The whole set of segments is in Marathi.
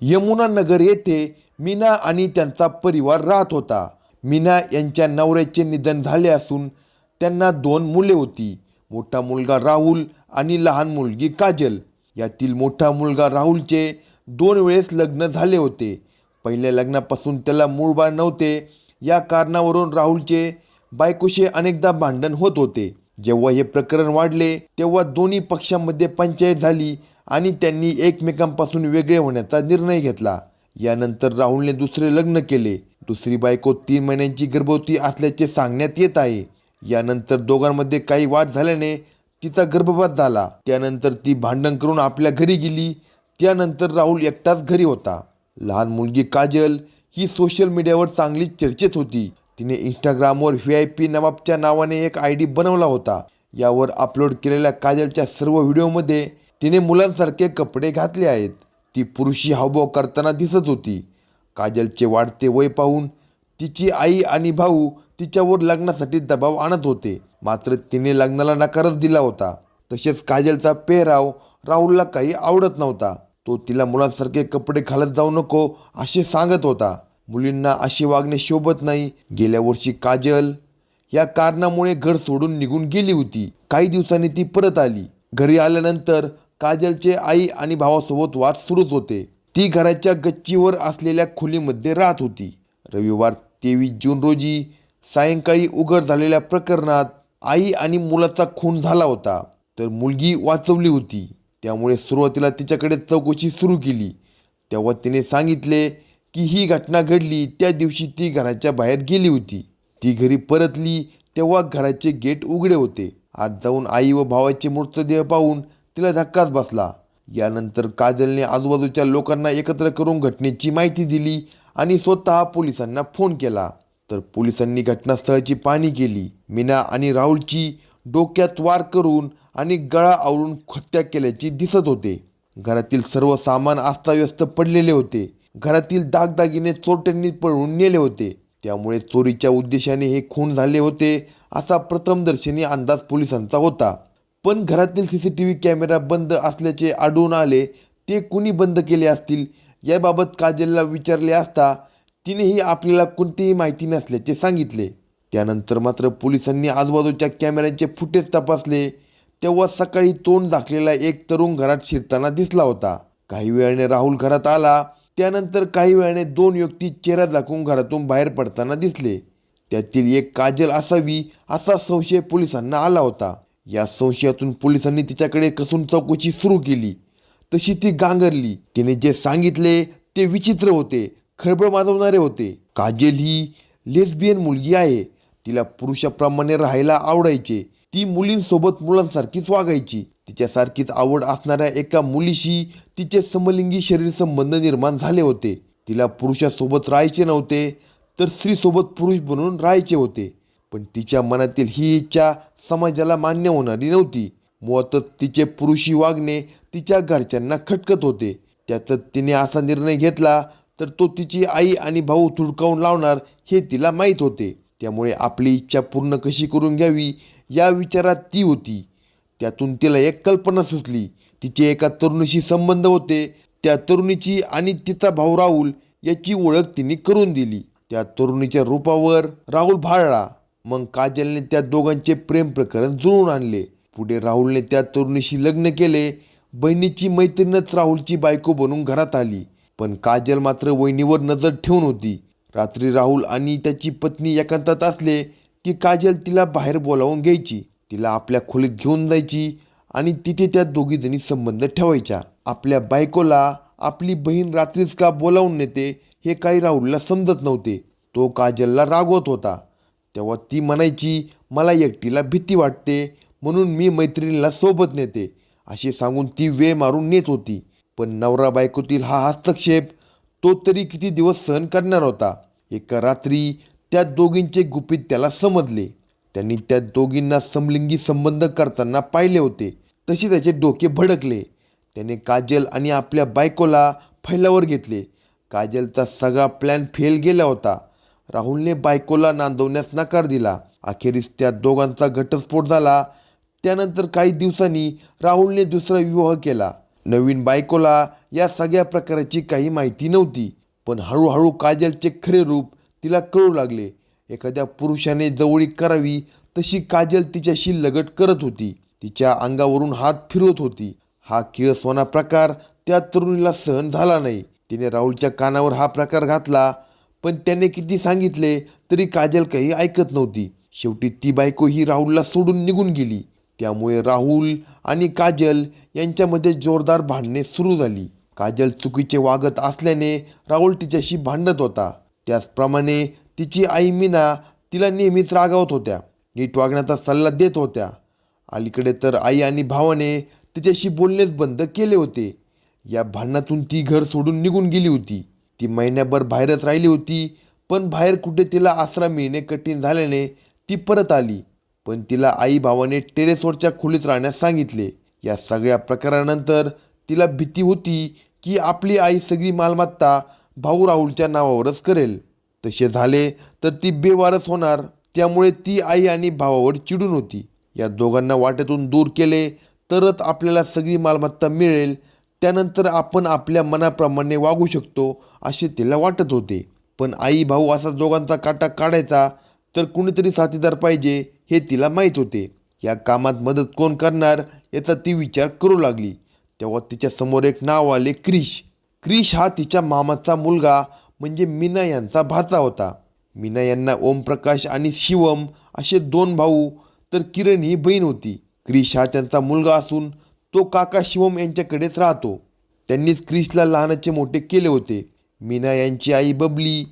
यमुनानगर येथे मीना आणि त्यांचा परिवार राहत होता. मीना यांच्या नवऱ्याचे निधन झाले असून त्यांना दोन मुले होती. मोठा मुलगा राहुल आणि लहान मुलगी काजल. यातील मोठा मुलगा राहुलचे दोन वेळेस लग्न झाले होते. पहिल्या लग्नापासून त्याला मूळ बाळ नव्हते. या कारणावरून राहुलचे बायकोशी अनेकदा भांडण होत होते. जेव्हा हे प्रकरण वाढले तेव्हा दोन्ही पक्षांमध्ये पंचायत झाली आणि त्यांनी एकमेकांपासून वेगळे होण्याचा निर्णय घेतला. यानंतर राहुलने दुसरे लग्न केले. दुसरी बायको तीन महिन्यांची गर्भवती असल्याचे सांगण्यात येत आहे. यानंतर दोघांमध्ये काही वाद झाल्याने तिचा गर्भपात झाला. त्यानंतर ती भांडण करून आपल्या घरी गेली. त्यानंतर राहुल एकटाच घरी होता. लहान मुलगी काजल ही सोशल मीडियावर चांगलीच चर्चेत होती. तिने इंस्टाग्रामवर व्ही आय पी नवाबच्या नावाने एक आय डी बनवला होता. यावर अपलोड केलेल्या काजलच्या सर्व व्हिडिओमध्ये तिने मुलांसारखे कपडे घातले आहेत. ती पुरुषी हावभाव करताना दिसत होती. काजलचे वाढते वय पाहून तिची आई आणि भाऊ तिच्यावर लग्नासाठी दबाव आणत होते. मात्र तिने लग्नाला नकारच दिला होता. तसेच काजलचा पेहराव राहुलला काही आवडत नव्हता. तो तिला मुलांसारखे कपडे घालत जाऊ नको असे सांगत होता. मुलींना असे वागणे शोभत नाही. गेल्या वर्षी काजल या कारणामुळे घर सोडून निघून गेली होती. काही दिवसांनी ती परत आली. घरी आल्यानंतर काजलचे आई आणि भावासोबत वाद सुरूच होते. ती घराच्या गच्चीवर असलेल्या खोलीमध्ये राहत होती. रविवार तेवीस जून रोजी सायंकाळी उघड झालेल्या प्रकरणात आई आणि मुलाचा खून झाला होता. तर मुलगी वाचवली होती. त्यामुळे सुरुवातीला तिच्याकडे चौकशी सुरू केली. तेव्हा तिने सांगितले की ही घटना घडली त्या दिवशी ती घराच्या बाहेर गेली होती. ती घरी परतली तेव्हा घराचे गेट उघडे होते. आत जाऊन आई व भावाचे मृतदेह पाहून तिला धक्काच बसला. यानंतर काजलने आजूबाजूच्या लोकांना एकत्र करून घटनेची माहिती दिली आणि स्वतः पोलिसांना फोन केला. तर पोलिसांनी घटनास्थळाची पाहणी केली. मीना आणि राहुलची डोक्यात वार करून आणि गळा आवरून हत्या केल्याची दिसत होते. घरातील सर्व सामान अस्ताव्यस्त पडलेले होते. घरातील दागदागिने चोरट्यांनी पळवून नेले होते. त्यामुळे चोरीच्या उद्देशाने हे खून झाले होते असा प्रथमदर्शनी अंदाज पोलिसांचा होता. पण घरातील C C T V camera बंद असल्याचे आढळून आले. ते कुणी बंद केले असतील? याबाबत काजलला विचारले असता तिनेही आपल्याला कोणतीही माहिती नसल्याचे सांगितले. त्यानंतर मात्र पोलिसांनी आजूबाजूच्या कॅमेऱ्यांचे फुटेज तपासले. तेव्हा सकाळी तोंड झाकलेला एक तरुण घरात शिरताना दिसला होता. काही वेळाने राहुल घरात आला. त्यानंतर काही वेळाने दोन व्यक्ती चेहरा झाकून घरातून बाहेर पडताना दिसले. त्यातील एक काजल असावी असा संशय पोलिसांना आला होता. या संशयातून पोलिसांनी तिच्याकडे कसून चौकशी सुरू केली. तशी ती गांगरली. तिने जे सांगितले ते विचित्र होते. खळबळ माजवणारे होते. काजल ही लेस्बियन मुलगी आहे. तिला पुरुषाप्रमाणे राहायला आवडायचे. ती मुलींसोबत मुलांसारखीच वागायची. तिच्यासारखीच आवड असणाऱ्या एका मुलीशी तिचे समलिंगी शरीर संबंध निर्माण झाले होते. तिला पुरुषासोबत राहायचे नव्हते तर स्त्रीसोबत पुरुष बनून राहायचे होते. पण तिच्या मनातील ही इच्छा समाजाला मान्य होणारी नव्हती. मुळातच तिचे पुरुषी वागणे तिच्या घरच्यांना खटकत होते. त्याचं तिने असा निर्णय घेतला तर तो तिची आई आणि भाऊ थुडकावून लावणार हे तिला माहीत होते. त्यामुळे आपली इच्छा पूर्ण कशी करून घ्यावी या विचारात ती होती. त्यातून तिला एक कल्पना सुचली. तिचे एका तरुणीशी संबंध होते. त्या तरुणीची आणि तिचा भाऊ राहुल याची ओळख तिने करून दिली. त्या तरुणीच्या रूपावर राहुल भाळला. मग काजलने त्या दोघांचे प्रेम प्रकरण जुळून आणले. पुढे राहुलने त्या तरुणीशी लग्न केले. बहिणीची मैत्रीणच राहुलची बायको बनून घरात आली. पण काजल मात्र वहिनीवर नजर ठेवून होती. रात्री राहुल आणि त्याची पत्नी एकांतात असले की काजल तिला बाहेर बोलावून घ्यायची. तिला आपल्या खोलीत घेऊन जायची आणि तिथे त्या दोघीजणी संबंध ठेवायच्या आपल्या बायकोला आपली बहीण रात्रीच का बोलावून नेते हे काही राहुलला समजत नव्हते. तो काजलला रागवत होता. तेव्हा ती म्हणायची मला एकटीला भीती वाटते म्हणून मी मैत्रिणीला सोबत नेते. असे सांगून ती वेळ मारून नेत होती. पण नवरा बायकोतील हा हस्तक्षेप तो तरी किती दिवस सहन करणार होता? एका रात्री त्या दोघींचे गुपित त्याला समजले. त्यांनी त्या दोघींना समलिंगी संबंध करताना पाहिले होते. तशी त्याचे डोके भडकले. त्याने काजल आणि आपल्या बायकोला फैलावर घेतले. काजलचा सगळा प्लॅन फेल गेला होता. राहुलने बायकोला नांदवण्यास नकार दिला. अखेरीस त्या दोघांचा घटस्फोट झाला. त्यानंतर काही दिवसांनी राहुलने दुसरा विवाह केला. नवीन बायकोला या सगळ्या प्रकाराची काही माहिती नव्हती पण हळूहळू काजलचे खरे रूप तिला कळू लागले. एखाद्या पुरुषाने जवळीक करावी तशी काजल तिच्याशी लगट करत होती. तिच्या अंगावरून हात फिरवत होती. हा किळसवाना प्रकार त्या तरुणीला सहन झाला नाही. तिने राहुलच्या कानावर हा प्रकार घातला. पण त्याने किती सांगितले तरी काजल काही ऐकत नव्हती. शेवटी ती बायको ही राहुलला सोडून निघून गेली. त्यामुळे राहुल आणि काजल यांच्यामध्ये जोरदार भांडणे सुरू झाली. काजल चुकीचे वागत असल्याने राहुल तिच्याशी भांडत होता. त्याचप्रमाणे तिची आई मीना तिला नेहमीच रागावत होत्या. नीट वागण्याचा सल्ला देत होत्या. अलीकडे तर आई आणि भावाने तिच्याशी बोलणेच बंद केले होते. या भांडणातून ती घर सोडून निघून गेली होती. ती महिन्याभर बाहेरच राहिली होती. पण बाहेर कुठे तिला आसरा मिळणे कठीण झाल्याने ती परत आली. पण तिला आई भावाने टेरेसवरच्या खोलीत राहण्यास सांगितले. या सगळ्या प्रकारानंतर तिला भीती होती की आपली आई सगळी मालमत्ता भाऊ राहुलच्या नावावरच करेल. तसे झाले तर ती बेवारस होणार. त्यामुळे ती आई आणि भावावर चिडून होती. या दोघांना वाटेतून दूर केले तरच आपल्याला सगळी मालमत्ता मिळेल. त्यानंतर आपण आपल्या मनाप्रमाणे वागू शकतो असे तिला वाटत होते. पण आई भाऊ असा दोघांचा काटा काढायचा तर कुणीतरी साथीदार पाहिजे हे तिला माहीत होते. या कामात मदत कोण करणार याचा ती विचार करू लागली. तेव्हा तिच्यासमोर एक नाव आले क्रिश. क्रिश हा तिच्या मामाचा मुलगा म्हणजे मीना यांचा भाचा होता. मीना यांना ओमप्रकाश आणि शिवम असे दोन भाऊ तर किरण ही बहीण होती. क्रिश हा त्यांचा मुलगा असून तो काका शिवम यांच्याकडेच राहतो. त्यांनीच क्रिशला लहानाचे मोठे केले होते. मीना यांची आई बबली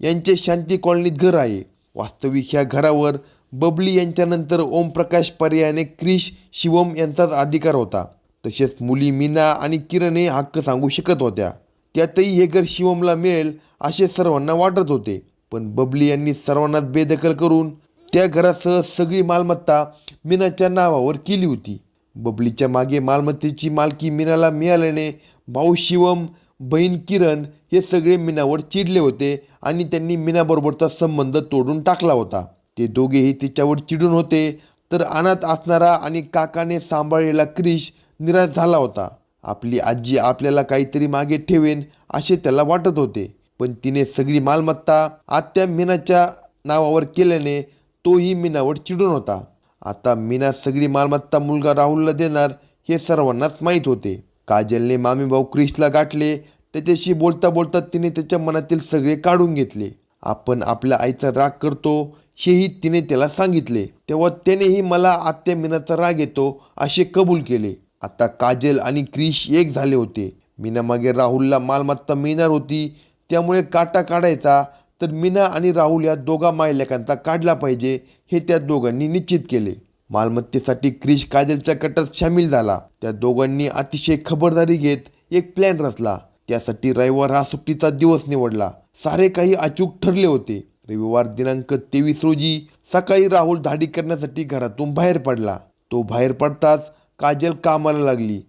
यांचे शांती कॉलनीत घर आहे. वास्तविक ह्या घरावर बबली यांच्यानंतर ओमप्रकाश पर्यायाने क्रिश शिवम यांचाच अधिकार होता. तसेच मुली मीना आणि किरण हे हक्क सांगू शकत होत्या. त्यातही हे घर शिवमला मिळेल असे सर्वांना वाटत होते. पण बबली यांनी सर्वांनाच बेदखल करून त्या घरासह सगळी मालमत्ता मीनाच्या नावावर केली होती. बबलीच्या मागे मालमत्तेची मालकी मीनाला मिळाल्याने भाऊ शिवम बहीण किरण हे सगळे मीनावर चिडले होते आणि त्यांनी मीनाबरोबरचा संबंध तोडून टाकला होता. ते दोघेही तिच्यावर चिडून होते. तर अनाथ असणारा आणि काकाने सांभाळलेला क्रिश निराश झाला होता. आपली आजी आपल्याला काहीतरी मागे ठेवेन असे त्याला वाटत होते. पण तिने सगळी मालमत्ता आत्या मीनाच्या नावावर केल्याने तोही मीनावर चिडून होता. आता मीना सगळी मालमत्ता मुलगा राहुलला देणार हे सर्वांनाच माहीत होते. काजलने मामी भाऊ क्रिशला गाठले त्याच्याशी बोलता बोलता तिने त्याच्या मनातील सगळे काढून घेतले. आपण आपल्या आईचा राग करतो हेही तिने त्याला सांगितले. तेव्हा त्यानेही मला आत्या मीनाचा राग येतो असे कबूल केले. आता काजल आणि क्रिश एक झाले होते. मीना मागे राहुलला मालमत्ता मिळणार होती त्यामुळे काटा काढायचा तर मीना आणि राहुल या दोघा मायलेकांचा काढला पाहिजे हे त्या दोघांनी निश्चित केले. मालमत्तेसाठी क्रिश काजलच्या कटात सामील झाला. त्या दोघांनी अतिशय खबरदारी घेत एक प्लॅन रचला. त्यासाठी रविवार हा सुट्टीचा दिवस निवडला. सारे काही अचूक ठरले होते. रविवार दिनांक तेवीस रोजी सकाळी राहुल धाडी करण्यासाठी घरातून बाहेर पडला. तो बाहेर पडताच काजल कामाला लागली.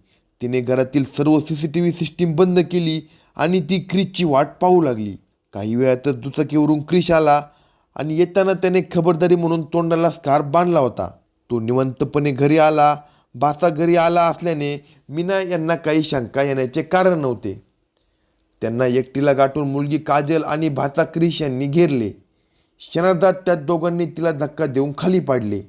तिने घरातील सर्व C C T V system बंद केली आणि ती क्रिशची वाट पाहू लागली. काही वेळातच दुचाकीवरून क्रिश आला आणि येताना त्याने खबरदारी म्हणून तोंडाला स्कार्फ बांधला होता. तो निवंतपणे घरी आला. बाचा घरी आला असल्याने मीना यांना काही शंका येण्याचे कारण नव्हते. त्यांना एकटीला गाठून मुलगी काजल आणि भाचा क्रिश यांनी घेरले. क्षणार्धात त्या दोघांनी तिला धक्का देऊन खाली पाडले.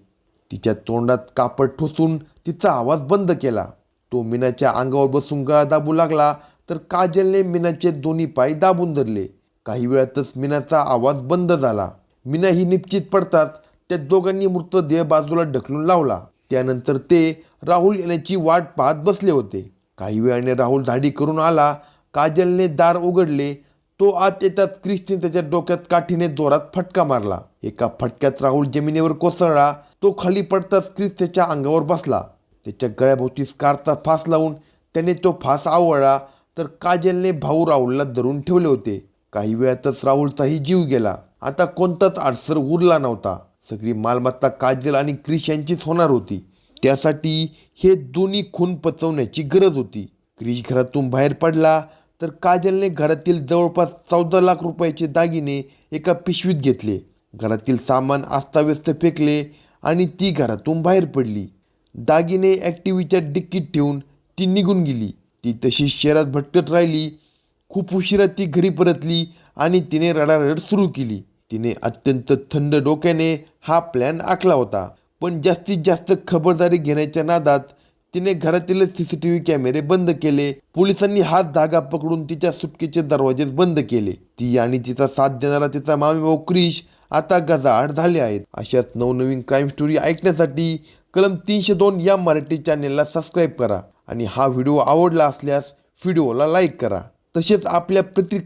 तिच्या तोंडात कापड ठोसून तिचा आवाज बंद केला. तो मीनाच्या अंगावर बसून गळा दाबू लागला तर काजलने मीनाचे दोन्ही पाय दाबून धरले. काही वेळातच मीनाचा आवाज बंद झाला. मीना ही निश्चित पडताच त्या दोघांनी मृतदेह बाजूला ढकलून लावला. त्यानंतर ते राहुल येण्याची वाट पाहत बसले होते. काही वेळाने राहुल धाडी करून आला. काजलने दार उघडले. तो आत येतात क्रिस्टीन त्याच्या डोक्यात काठीने जोरात फटका मारला. एका फटक्यात राहुल जमिनीवर कोसळला. तो खाली पडताच क्रिस त्याच्या अंगावर बसला. त्याच्या गळ्याभोवती स्कारचा फास लावून त्याने तो फास आवळला. तर काजलने भाऊ राहुलला धरून ठेवले होते. काही वेळातच राहुलचाही जीव गेला. आता कोणताच अडसर उरला नव्हता. सगळी मालमत्ता काजल आणि क्रिश यांचीच होणार होती. त्यासाठी हे दोन्ही खून पचवण्याची गरज होती. क्रिश घरातून बाहेर पडला तर काजलने घरातील जवळपास चौदा लाख रुपयाचे दागिने एका पिशवीत घेतले. घरातील सामान अस्ताव्यस्त फेकले आणि ती घरातून बाहेर पडली. दागिने ॲक्टिव्हीच्या डिक्कीत ठेवून ती निघून गेली. ती तशी शहरात भटकत राहिली. खूप उशिरा ती घरी परतली आणि तिने रडारड सुरू केली. तिने अत्यंत थंड डोक्याने हा प्लॅन आखला होता. पण जास्तीत जास्त खबरदारी घेण्याच्या नादात तिने घरातील सीसीटीव्ही कॅमेरे बंद केले. पोलिसांनी हात धागा पकडून तिच्या सुटकेचे दरवाजेच बंद केले. ती आणि तिचा साथ देणारा तिचा मामी भाऊ क्रिश आता गजाआड झाले आहेत. अशाच नवनवीन क्राईम स्टोरी ऐकण्यासाठी कलम तीनशे दोन या मराठी चॅनेलला सबस्क्राईब करा आणि हा व्हिडिओ आवडला असल्यास व्हिडिओला लाईक करा. तसेच आपल्या प्रति